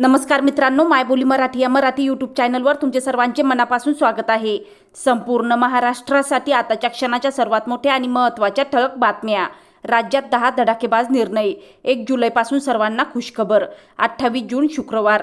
नमस्कार मित्रांनो मायबोली मराठी या मराठी यूट्यूब चॅनलवर तुमचे सर्वांचे मनापासून स्वागत आहे. संपूर्ण महाराष्ट्रासाठी आताच्या क्षणाच्या सर्वात मोठ्या आणि महत्त्वाच्या ठळक बातम्या. राज्यात दहा धडाकेबाज निर्णय. एक जुलैपासून सर्वांना खुशखबर. अठ्ठावीस जून शुक्रवार.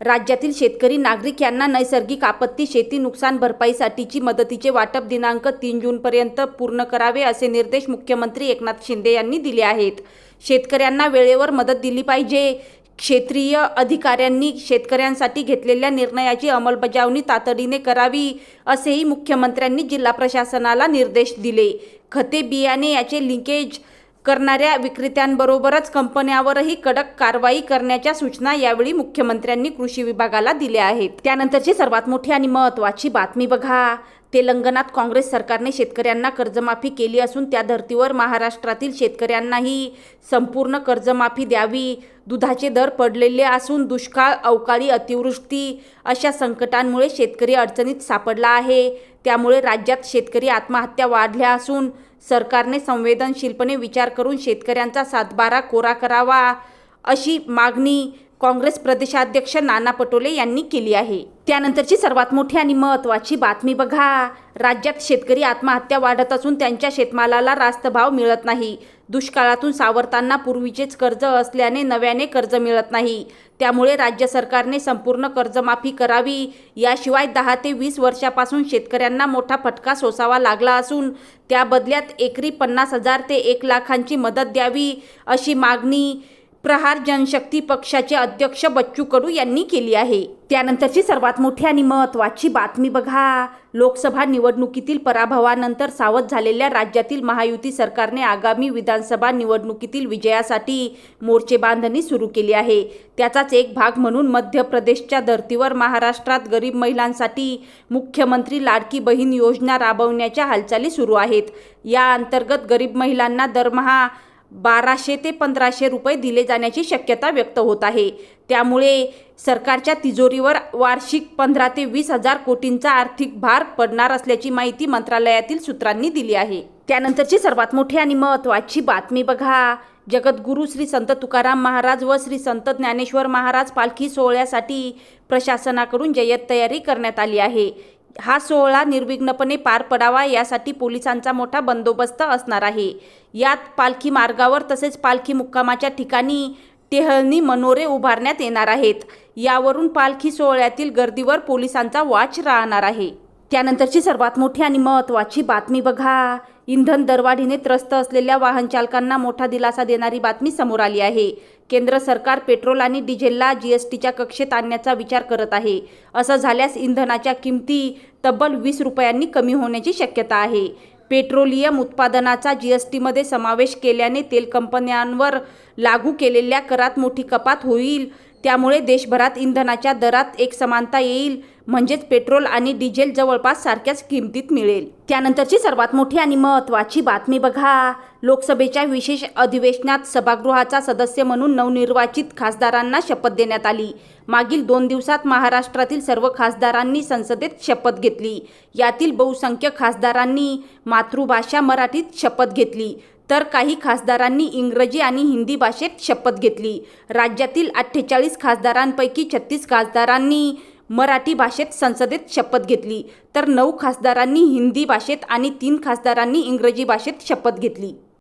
राज्यातील शेतकरी नागरिक यांना नैसर्गिक आपत्ती शेती नुकसान भरपाईसाठीची मदतीचे वाटप दिनांक तीन जूनपर्यंत पूर्ण करावे असे निर्देश मुख्यमंत्री एकनाथ शिंदे यांनी दिले आहेत. शेतकऱ्यांना वेळेवर मदत दिली पाहिजे. क्षेत्रीय अधिकाऱ्यांनी शेतकऱ्यांसाठी घेतलेल्या निर्णयाची अंमलबजावणी तातडीने करावी असेही मुख्यमंत्र्यांनी जिल्हा प्रशासनाला निर्देश दिले. खते बियाणे याचे लिंकेज करणाऱ्या विक्रेत्यांबरोबरच कंपन्यावरही कडक कारवाई करण्याच्या सूचना यावेळी मुख्यमंत्र्यांनी कृषी विभागाला दिल्या आहेत. त्यानंतरची सर्वात मोठी आणि महत्त्वाची बातमी बघा. तेलंगणात काँग्रेस सरकारने शेतकऱ्यांना कर्जमाफी केली असून त्या धर्तीवर महाराष्ट्रातील शेतकऱ्यांनाही संपूर्ण कर्जमाफी द्यावी. दुधाचे दर पडलेले असून दुष्काळ अवकाळी अतिवृष्टी अशा संकटांमुळे शेतकरी अडचणीत सापडला आहे. त्यामुळे राज्यात शेतकरी आत्महत्या वाढल्या असून सरकारने संवेदनशीलपणे विचार करून शेतकऱ्यांचा सातबारा कोरा करावा अशी मागणी काँग्रेस प्रदेशाध्यक्ष नाना पटोले यांनी केली आहे. त्यानंतरची सर्वात मोठी आणि महत्त्वाची बातमी बघा. राज्यात शेतकरी आत्महत्या वाढत असून त्यांच्या शेतमालाला रास्त भाव मिळत नाही. दुष्काळातून सावरताना पूर्वीचेच कर्ज असल्याने नव्याने कर्ज मिळत नाही. त्यामुळे राज्य सरकारने संपूर्ण कर्जमाफी करावी. याशिवाय दहा ते वीस वर्षापासून शेतकऱ्यांना मोठा फटका सोसावा लागला असून त्या बदल्यात एकरी पन्नास हजार ते एक लाखांची मदत द्यावी अशी मागणी प्रहार जनशक्ती पक्षाचे अध्यक्ष बच्चू कडू यांनी केली आहे. त्यानंतरची सर्वात मोठी आणि महत्त्वाची बातमी बघा. लोकसभा निवडणुकीतील पराभवानंतर सावध झालेल्या राज्यातील महायुती सरकारने आगामी विधानसभा निवडणुकीतील विजयासाठी मोर्चे बांधणी सुरू केली आहे. त्याचाच एक भाग म्हणून मध्य प्रदेशच्या धर्तीवर महाराष्ट्रात गरीब महिलांसाठी मुख्यमंत्री लाडकी बहीण योजना राबवण्याच्या हालचाली सुरू आहेत. या अंतर्गत गरीब महिलांना दरमहा बाराशे ते पंधराशे रुपये दिले जाण्याची शक्यता व्यक्त होत आहे. त्यामुळे सरकारच्या तिजोरीवर वार्षिक पंधरा ते वीस हजार कोटींचा आर्थिक भार पडणार असल्याची माहिती मंत्रालयातील सूत्रांनी दिली आहे. त्यानंतरची सर्वात मोठी आणि महत्त्वाची बातमी बघा. जगद्गुरू श्री संत तुकाराम महाराज व श्री संत ज्ञानेश्वर महाराज पालखी सोहळ्यासाठी प्रशासनाकडून जय्यत तयारी करण्यात आली आहे. हा सोहळा निर्विघ्नपणे पार पडावा यासाठी पोलिसांचा मोठा बंदोबस्त असणार आहे. यात पालखी मार्गावर तसेच पालखी मुक्कामाच्या ठिकाणी टेहळणी मनोरे उभारण्यात येणार आहेत. यावरून पालखी सोहळ्यातील गर्दीवर पोलिसांचा वाच राहणार आहे. त्यानंतरची सर्वात मोठी आणि महत्त्वाची बातमी बघा. इंधन दरवाढीने त्रस्त असलेल्या वाहन चालकांना मोठा दिलासा देणारी बातमी समोर आली आहे. केंद्र सरकार पेट्रोल आणि डिझेलला जी एस टीच्या कक्षेत आणण्याचा विचार करत आहे. असं झाल्यास इंधनाच्या किमती तब्बल वीस रुपयांनी कमी होण्याची शक्यता आहे. पेट्रोलियम उत्पादनाचा जी एस टीमध्ये समावेश केल्याने तेल कंपन्यांवर लागू केलेल्या करात मोठी कपात होईल. त्यामुळे देशभरात इंधनाच्या दरात एक समानता येईल. म्हणजेच पेट्रोल आणि डिझेल जवळपास सारख्याच किमतीत मिळेल. त्यानंतरची सर्वात मोठी आणि महत्त्वाची बातमी बघा. लोकसभेच्या विशेष अधिवेशनात सभागृहाचा सदस्य म्हणून नवनिर्वाचित खासदारांना शपथ देण्यात आली. मागील दोन दिवसात महाराष्ट्रातील सर्व खासदारांनी संसदेत शपथ घेतली. यातील बहुसंख्य खासदारांनी मातृभाषा मराठीत शपथ घेतली. तर काही खासदारांनी इंग्रजी आणि हिंदी भाषेत शपथ घेतली. राज्यातील अठ्ठेचाळीस खासदारांपैकी छत्तीस खासदारांनी मराठी भाषेत संसदेत शपथ घेतली. तर नऊ खासदारांनी हिंदी भाषेत आणि तीन खासदारांनी इंग्रजी भाषेत शपथ घेतली.